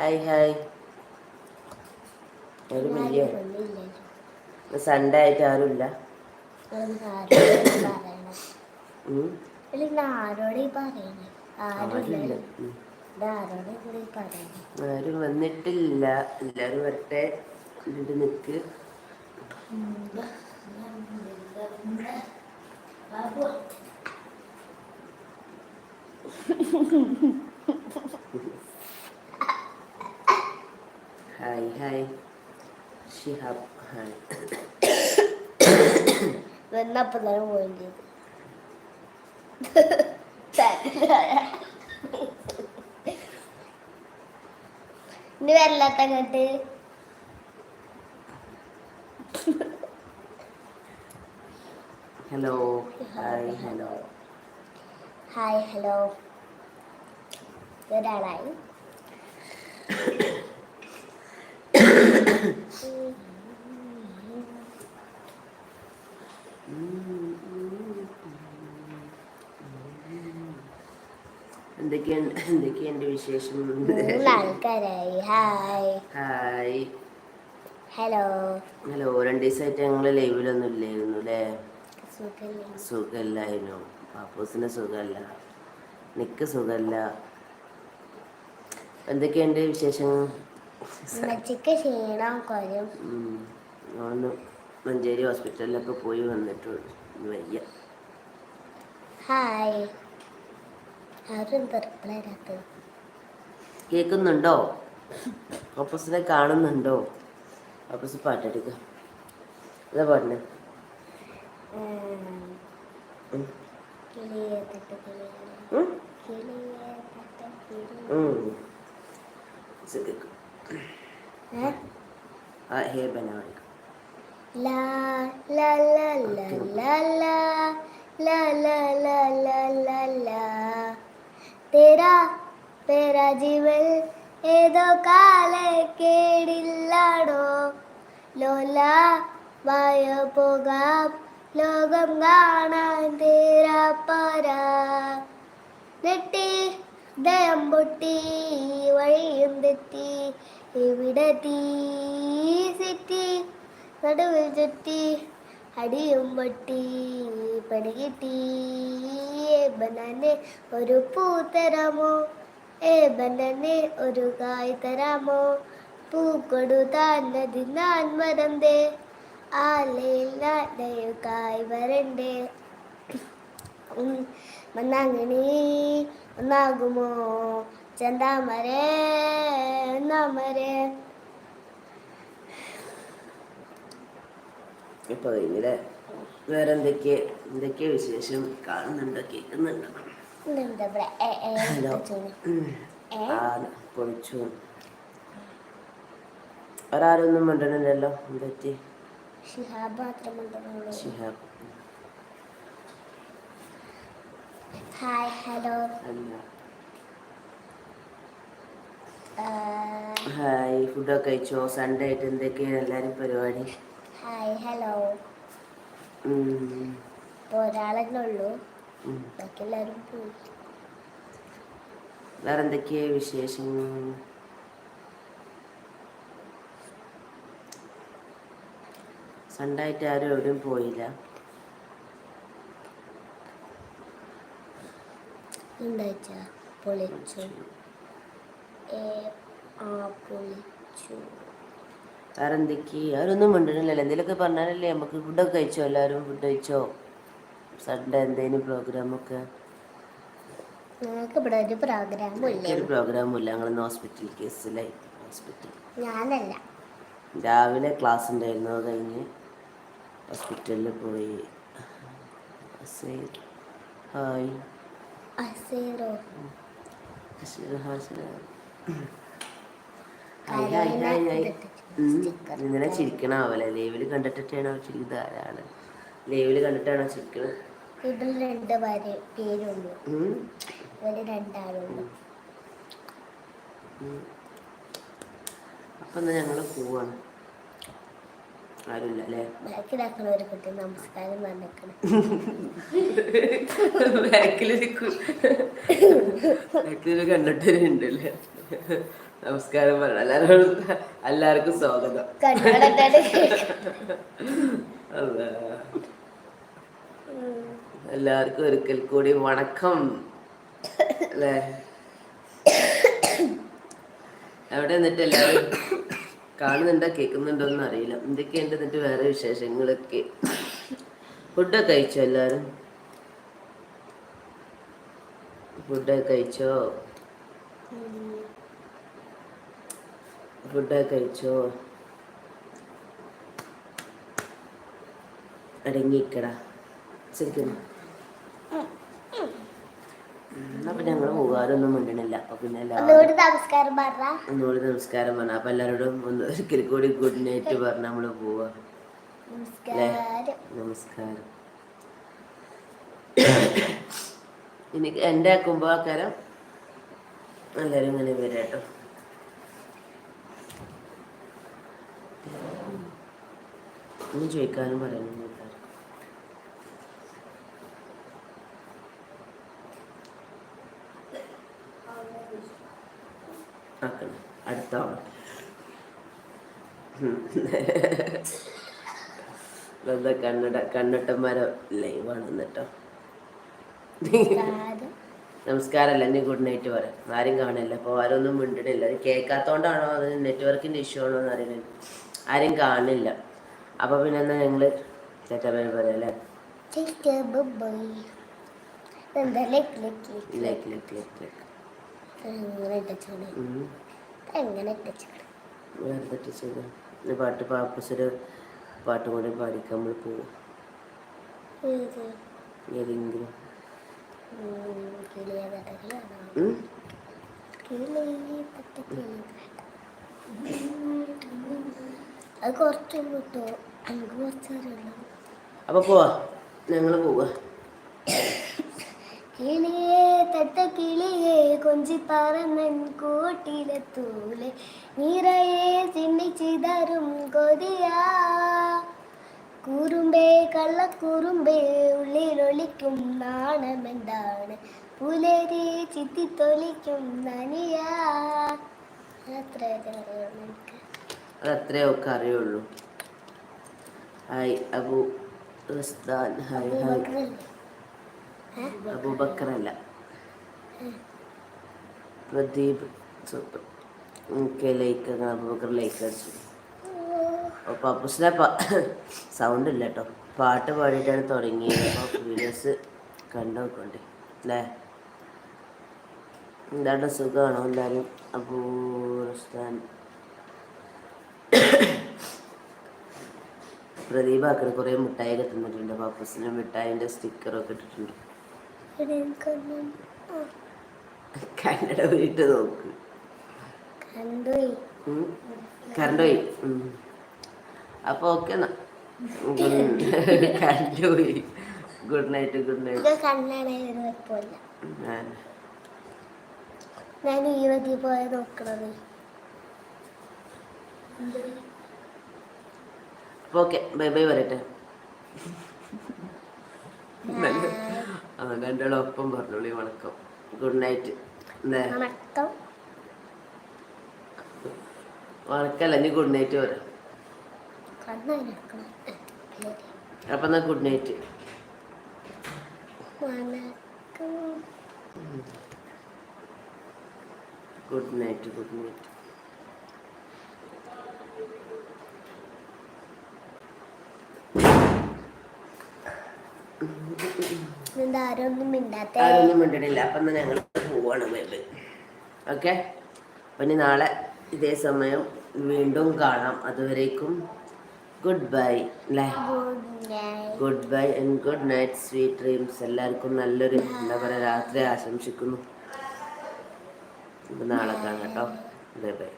Hi hi. ഒരു million Sunday ആയിട്ട് ആരുമില്ല. ആരും വന്നിട്ടില്ല. എല്ലാരും വരട്ടെ. എന്നിട്ട് നിക്ക്. Mm-hmm. ഹായ് ഷിഹാബ് ഹായ് വന്നപ്പോ തന്നെ പോയും ഇനി വരില്ലാത്ത അങ്ങോട്ട് hello hi hello hi hello ഒരാളായി എന്തൊക്കെയുണ്ട് എന്തൊക്കെയുണ്ട് വിശേഷം മൂന്ന് ആൾക്കാരായി ഹായ് ഹായ് ഹലോ ഹലോ രണ്ട് ദിവസമായിട്ട് ഞങ്ങൾ ലൈവിലൊന്നും ഇല്ലായിരുന്നു അല്ലേ? സുഖമല്ലായിരുന്നു പാപ്പൂസിന് സുഖമല്ല നിക്ക് സുഖമല്ല എന്തൊക്കെയുണ്ട് വിശേഷങ്ങൾ? ഒന്ന് മഞ്ചേരി ഹോസ്പിറ്റലിലൊക്കെ പോയി വന്നിട്ടുണ്ട് വയ്യ. ഹായ്. കേൾക്കുന്നുണ്ടോ ഓപ്പസിനെ കാണുന്നുണ്ടോ? ഓപ്പസ് പാട്ടെടുക്കുക അതാ പാടിന് കേൾക്കും ഹേ ബനാവേ ലാ ലാ ലാ ലാ ലാ ലാ ലാ ലാ ലാ ലാ ലാ ലാ തേരാ പേരാ ജീവൽ ഏതോ കാലെ കേടില്ലാടോ ലോല വായ പോകാം ലോകം കാണാൻ തേരാ പാരാ നെട്ടി ദയം പൊട്ടി വഴിയും തെറ്റി ഇവിടെ തീ സിറ്റി? നടുവിൽ ചുറ്റി അടിയും പൊട്ടി പണികിട്ടി ബനാനെ ഒരു പൂ തരാമോ? ഏ ബനാനെ ഒരു കായ് തരാമോ? പൂ കൊടുത്താൽ നദി നാൻ വരണ്ടേ? ആലയിൽ കായ് വരണ്ടേ? ഉം, ഒന്നാകുമോ ചെന്താമരേ നമ്മരേ വേറെ എന്തൊക്കെ എന്തൊക്കെ വിശേഷം? കാണുന്നുണ്ടോ? കേൾക്കുന്നുണ്ടോ? ഒരാരൊന്നും മിണ്ടണില്ലല്ലോ? എന്തൊക്കെ ഷിഹാബ് ഹായ് ഹലോ. ഹായ് ഫുഡൊക്കെ കഴിച്ചോ? സൺഡേ ആയിട്ട് എന്തൊക്കെയാണ് എല്ലാവരും പരിപാടി? ഹായ് ഹലോ ഒരാളെന്നെ ഉള്ളൂ. പോയി. വേറെ എന്തൊക്കെയാ വിശേഷങ്ങൾ? സൺഡേ ആയിട്ട് ആരും എവിടെയും പോയില്ല. എന്താ വെച്ചാ പൊളിച്ചു. ഏ അവരൊന്നും മിണ്ടണില്ലല്ലോ. എന്തെങ്കിലുമൊക്കെ പറഞ്ഞാലല്ലേ നമുക്ക് ഫുഡൊക്കെ കഴിച്ചോ? എല്ലാവരും ഫുഡ് കഴിച്ചോ? സൺഡേ എന്തേലും പ്രോഗ്രാമൊക്കെ ഞങ്ങൾക്ക് ഇവിടെ ഒരു പ്രോഗ്രാമും ഇല്ലേ. ഒരു പ്രോഗ്രാമും ഇല്ല. ഞങ്ങളിന്ന് ഹോസ്പിറ്റൽ കേസിലായി ഹോസ്പിറ്റൽ ഞാനല്ല. രാവിലെ ക്ലാസ് ഉണ്ടായിരുന്നു അത് കഴിഞ്ഞ് ഹോസ്പിറ്റലിൽ പോയി. ഹായ്. അസീറോ. അസീർ ഹാസിന ഇങ്ങനെ ചിരിക്കണ ആവല. ലൈവിൽ കണ്ടിട്ടാണോ ചിരിക്കുന്നത് ആരാണ് ലേവിൽ കണ്ടിട്ടാണോ ചിരിക്കണത് അപ്പൊ എന്നാ ഞങ്ങൾ പോവാണ്. ആരുമില്ല അല്ലേ? ബാക്കിലൊരു ബാക്കിലൊരു നമസ്കാരം പറഞ്ഞു എല്ലാവരും എല്ലാവർക്കും സ്വാഗതം. എല്ലാവർക്കും ഒരിക്കൽ കൂടി വണക്കം. അല്ലേ? എവിടെ നിന്നിട്ട് എല്ലാവരും കാണുന്നുണ്ടോ കേൾക്കുന്നുണ്ടോ എന്ന് അറിയില്ല. എന്തൊക്കെയുണ്ട് എന്നിട്ട് വേറെ വിശേഷങ്ങളൊക്കെ? ഫുഡൊക്കെ കഴിച്ചോ എല്ലാവരും? ഫുഡൊക്കെ കഴിച്ചോ? ഫുഡൊക്കെ കഴിച്ചോ? അടങ്ങിക്കടാ ശരിക്കും. അപ്പൊ ഞങ്ങൾ പോകാറൊന്നും മിണ്ടണില്ല. അപ്പൊ പിന്നെ നമസ്കാരം പറഞ്ഞ. ഒന്നുകൂടി നമസ്കാരം പറഞ്ഞു. അപ്പൊ എല്ലാരോടും ഒന്ന് ഒരിക്കൽ കൂടി ഗുഡ് നൈറ്റ് പറഞ്ഞ നമ്മൾ പോവാ. നമസ്കാരം. എനിക്ക് എന്റെ കുംഭക്കാരം എല്ലാവരും ഇങ്ങനെ വരാം ഒന്നും ചോദിക്കാനും പറയാനും ഇല്ല. ആക്കണം. അടുത്ത കണ്ണട കണ്ണട്ടന്മാരെ ലൈവാണ് എന്നിട്ടോ? നമസ്കാരം. നമസ്കാരമല്ല ഇനി ഗുഡ് നൈറ്റ് പറയാം. ആരും കാണില്ല. അപ്പോൾ ആരൊന്നും മിണ്ടിടില്ല അത് കേൾക്കാത്തോണ്ടാണോ അത് നെറ്റ്വർക്കിന്റെ ഇഷ്യൂ ആണോ എന്ന് അറിയില്ല. ആരും കാണില്ല. അപ്പോൾ പിന്നെ എന്നാ ഞങ്ങൾ ചേട്ടാപ്പേര് പറയാം അല്ലേ? പാട്ട് പാപ്പസൊരു പാട്ട് കൂടെ പാടിക്കാൻ നമ്മൾ പോവും. ഏതെങ്കിലും. അത് കുറച്ച് കിട്ടോ. അപ്പോൾ പോവാ. ഞങ്ങൾ പോവാ. കിളിയേ തത്ത കിളിയേ കൊഞ്ചി പറന്നൻ കൂട്ടിലെത്തൂലെ നിറയെ ചിന്നിച്ചിതറും കൊതിയാ. കുറുമ്പേ കള്ളക്കുറുമ്പേ ഉള്ളിലൊളിക്കും നാണമെന്താണ്? പുലരി ചിത്തിത്തൊലിക്കും നനിയാ. അത്രയൊക്കെ അറിയുള്ളൂ. ഹായ് അബു റിസ്താൻ ഹായ് ഹായ്. അബൂബക്കർ അല്ല. Pradeep super. Okay like Abubakar like അടിച്ചു. അപ്പോൾ പപ്പുസിനെ സൗണ്ട് ഇല്ല കേട്ടോ പാട്ട് പാടിയിട്ടാണ് തുടങ്ങിയത്. അപ്പോൾ വീഡിയോസ് കണ്ടു നോക്കണ്ടേ. അല്ലേ എന്താണ് സുഖമാണോ എല്ലാവരും? അബൂ റിസ്താൻ പ്രദീപ് ആക്കണ കുറേ മിഠായി ഒക്കെ തന്നിട്ടുണ്ട് പപ്പസിന് മിഠായിന്റെ സ്റ്റിക്കറൊക്കെ ഇട്ടിട്ടുണ്ട്. കണ്ണട കന്നഡ വീട്ട് നോക്ക്. കറണ്ട് പോയി. അപ്പൊ ഓക്കെ എന്നാ. കറണ്ട് പോയി ഗുഡ് നൈറ്റ് ഗുഡ് നൈറ്റ്. ഞാൻ ഈ വഴി പോയ നോക്കണത്. ഓക്കെ ബൈ ബൈ പറയട്ടെ. ആ. രണ്ടാളും ഒപ്പം പറഞ്ഞോളി വണക്കം. Good night. എന്താ വണക്കല്ല ഇനി ഗുഡ് നൈറ്റ് പറയാം അപ്പൊ എന്നാ good night. Good night good night. എന്താ ആരും ഒന്നും മിണ്ടാത്ത ആരൊന്നും മിണ്ടണില്ല അപ്പം എന്നാ ഞങ്ങൾ പോവാണ് ബൈ ഓക്കെ? പിന്നെ നാളെ ഇതേ സമയം വീണ്ടും കാണാം. അതുവരേക്കും ഗുഡ് ബൈ അല്ലേ? Good bye and good night sweet dreams. എല്ലാവർക്കും നല്ലൊരു എന്താ പറയുക രാത്രി ആശംസിക്കുന്നു. നാളെ കാണാം കേട്ടോ. Bye bye.